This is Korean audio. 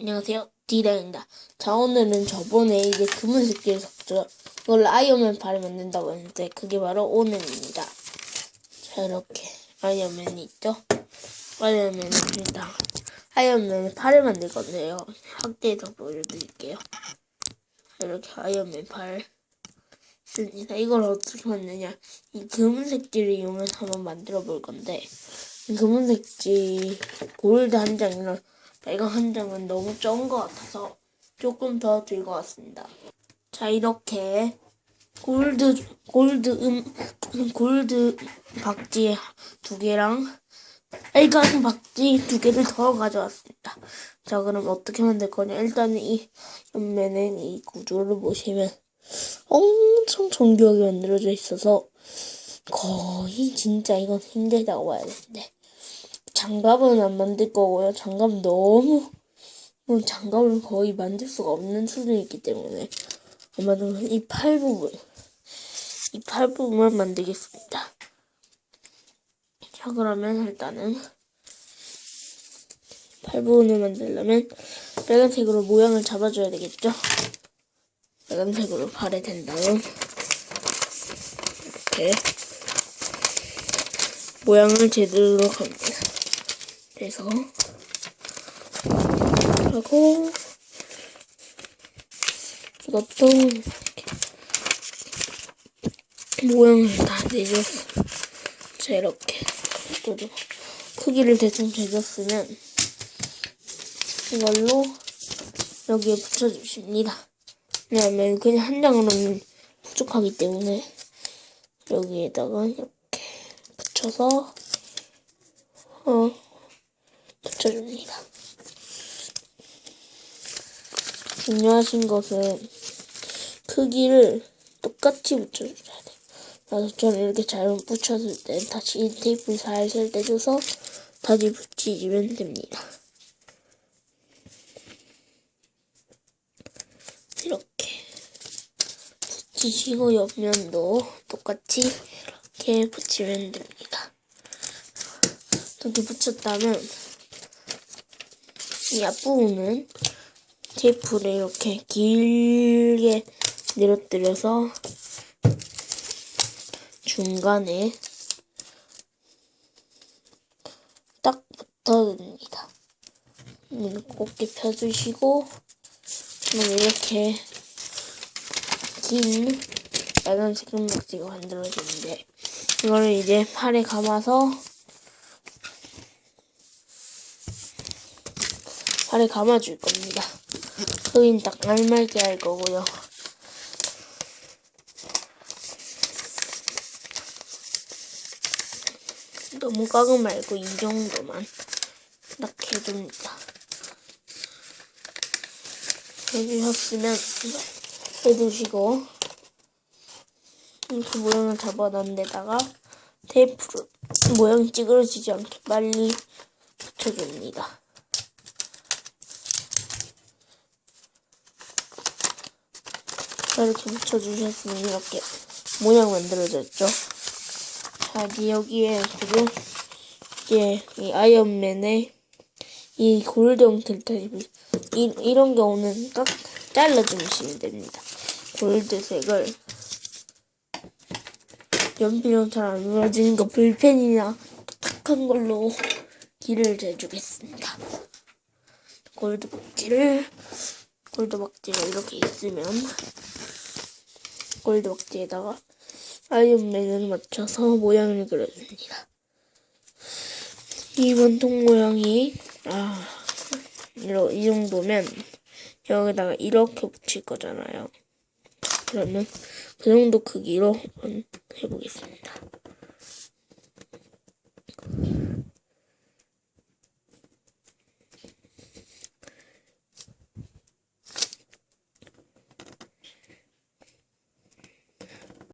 안녕하세요. 디다입니다. 자, 오늘은 저번에 이제 금은색끼리 섞죠. 이걸 아이언맨 발을 만든다고 했는데, 그게 바로 오늘입니다. 자, 이렇게 아이언맨이 있죠? 아이언맨은 일단, 아이언맨의 팔을 만들 건데요. 확대해서 보여드릴게요. 자, 이렇게 아이언맨 팔 씁니다. 이걸 어떻게 만드냐. 이 금은색지를 이용해서 한번 만들어 볼 건데, 이 금은색지 골드 한 장이랑 빨간 한 장은 너무 적은 것 같아서 조금 더 들고 왔습니다. 자, 이렇게 골드, 골드 음, 골드 박지 두 개랑 빨간 박지 두 개를 더 가져왔습니다. 자, 그럼 어떻게 만들 거냐. 일단은 이 옆면엔 이 구조를 보시면 엄청 정교하게 만들어져 있어서 거의 진짜 이건 힘들다고 봐야 되는데 장갑은 안 만들 거고요. 장갑 너무 뭐 장갑을 거의 만들 수가 없는 수준이기 때문에 아마도 이 팔 부분 이 팔 부분만 만들겠습니다. 자 그러면 일단은 팔 부분을 만들려면 빨간색으로 모양을 잡아줘야 되겠죠? 빨간색으로 팔에 된 다음 이렇게 모양을 제대로 합니다. 그래서 하고 이것도 모양을 다 내줬어. 자 이렇게 이것도 크기를 대충 재줬으면 이걸로 여기에 붙여주십니다. 왜냐하면 그냥 한 장으로는 부족하기 때문에 여기에다가 이렇게 붙여서 어 붙여줍니다. 중요하신 것은 크기를 똑같이 붙여줘야 돼. 그래서 저는 이렇게 잘못 붙였을 때 다시 이 테이프를 살살 떼줘서 다시 붙이면 됩니다. 이렇게 붙이시고 옆면도 똑같이 이렇게 붙이면 됩니다. 이렇게 붙였다면 이 앞부분은 테이프를 이렇게 길게 늘어뜨려서 중간에 딱 붙어줍니다. 이렇게 펴주시고 이렇게 긴 빨간색 금박지가 만들어지는데 이거를 이제 팔에 감아서 팔에 감아줄 겁니다. 크긴 딱 알맞게 할 거고요. 너무 꽉은 말고 이 정도만 딱 해줍니다. 해주셨으면 해두시고 이렇게 모양을 잡아놓은 데다가 테이프로 모양 찌그러지지 않게 빨리 붙여줍니다. 이렇게 붙여주셨으면 이렇게 모양 만들어졌죠. 자, 이제 여기에 지금 이제 이 아이언맨의 이 골드 형태를 이, 이런 경우는 딱 잘라주시면 됩니다. 골드색을 연필용 잘안 눌러지는 거 볼펜이나 탁한 걸로 길을 재주겠습니다. 골드 박지를 골드 박지가 이렇게 있으면 골드 박지에다가 아이언맨을 맞춰서 모양을 그려줍니다. 이 원통 모양이 아 이러, 이 정도면 여기다가 이렇게 붙일 거잖아요. 그러면 그 정도 크기로 한번 해보겠습니다.